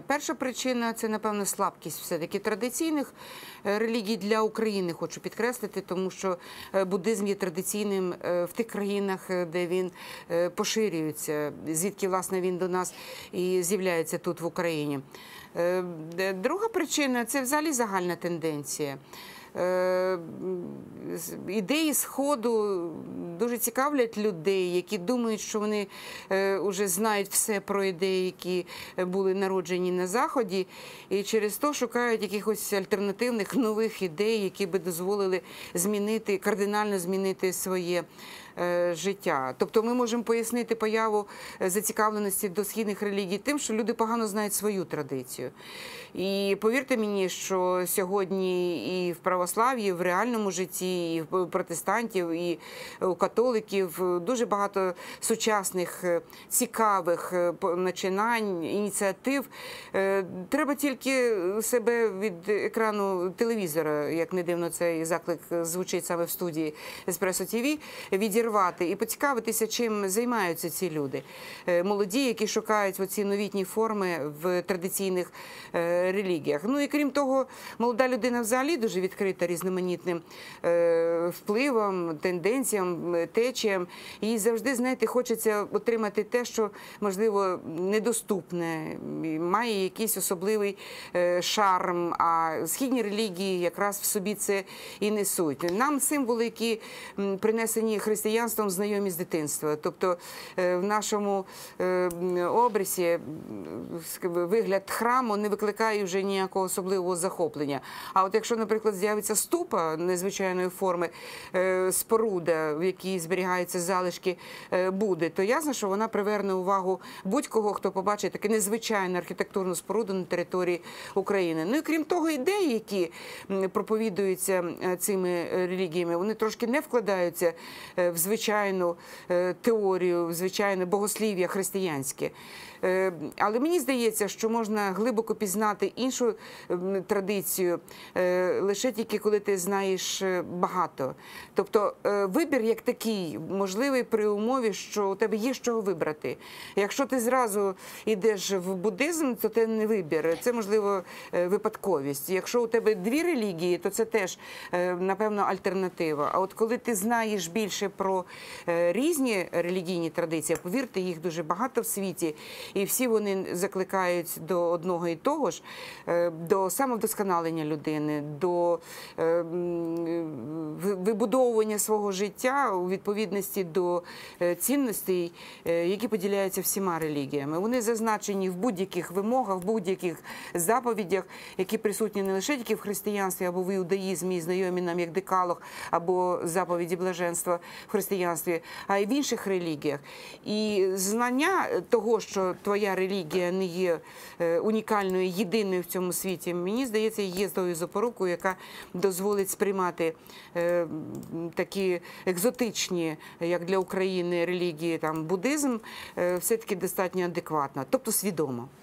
Перша причина це напевно слабкість все-таки традиційних е, релігій для України. Хочу підкреслити, тому що е, буддизм є традиційним е, в тих країнах, е, де він е, поширюється, звідки власне він до нас і з'являється тут в Україні. Е, Друга причина це взагалі загальна тенденція. Е, Ідеї Сходу дуже цікавлять людей, які думають, що вони вже знають все про ідеї, які е, були народжені на Заході, і через то шукають якихось альтернативних нових ідей, які би дозволили змінити, кардинально змінити своє е, життя. Тобто ми можемо пояснити появу е, зацікавленості до східних релігій тим, що люди погано знають свою традицію. І повірте мені, що сьогодні і в православ'ї, і в реальному житті, і в протестантів, і у католиків дуже багато сучасних е, цікавих е, начинань, ініціатив. Е, Треба тільки себе від екрану телевізора, як не дивно, цей заклик звучить саме в студії Еспресо ТВ, відірвати і поцікавитися, чим займаються ці люди. Е, Молоді, які шукають оці новітні форми в традиційних е, релігіях. Ну і крім того, молода людина взагалі дуже відкрита різноманітним е, впливам, тенденціям, течіям. І завжди, знаєте, хочеться отримати те, що можливо недоступне, має якийсь особливий шарм. А східні релігії якраз в собі це і несуть. Нам символи, які принесені християнством, знайомі з дитинства. Тобто е, в нашому е, м, обрисі вигляд храму не викликає вже ніякого особливого захоплення. А от якщо, наприклад, з'явиться ступа незвичайної форми, е, споруда, в якій зберігаються залишки е, Будди, то ясно, що вона приверне увагу будь-кого, хто побачить таку незвичайну архітектурну споруду на території України. Ну і крім того, ідеї, які проповідуються цими релігіями, вони трошки не вкладаються в звичайну е, теорію, звичайне богослів'я християнське. Е, Але мені здається, що можна глибоко пізнати іншу традицію е, лише тільки коли ти знаєш багато. Тобто вибір як такий можливий при умові, що у тебе є з чого вибрати. Якщо ти зразу йдеш в буддизм, то це не вибір, це можливо випадковість. Якщо у тебе дві релігії, то це теж напевно альтернатива. А от коли ти знаєш більше про е, різні релігійні традиції, повірте, їх дуже багато в світі, і всі вони закликають до одного і того ж, е, до самовдосконалення людини, до е, вибудовування свого життя у відповідності до е, цінностей, е, які поділяються всіма релігіями. Вони зазначені в будь-яких вимогах, в будь-яких заповідях, які присутні не лише тільки в християнстві або в іудаїзмі, знайомі нам як декалог або заповіді блаженства в християнстві, а й в інших релігіях. І знання того, що твоя релігія не є е, унікальною, єдиною в цьому світі, мені здається, є тою запорукою, яка дозволить сприймати такі екзотичні, як для України, релігії, там буддизм, е, все таки достатньо адекватно, тобто свідомо.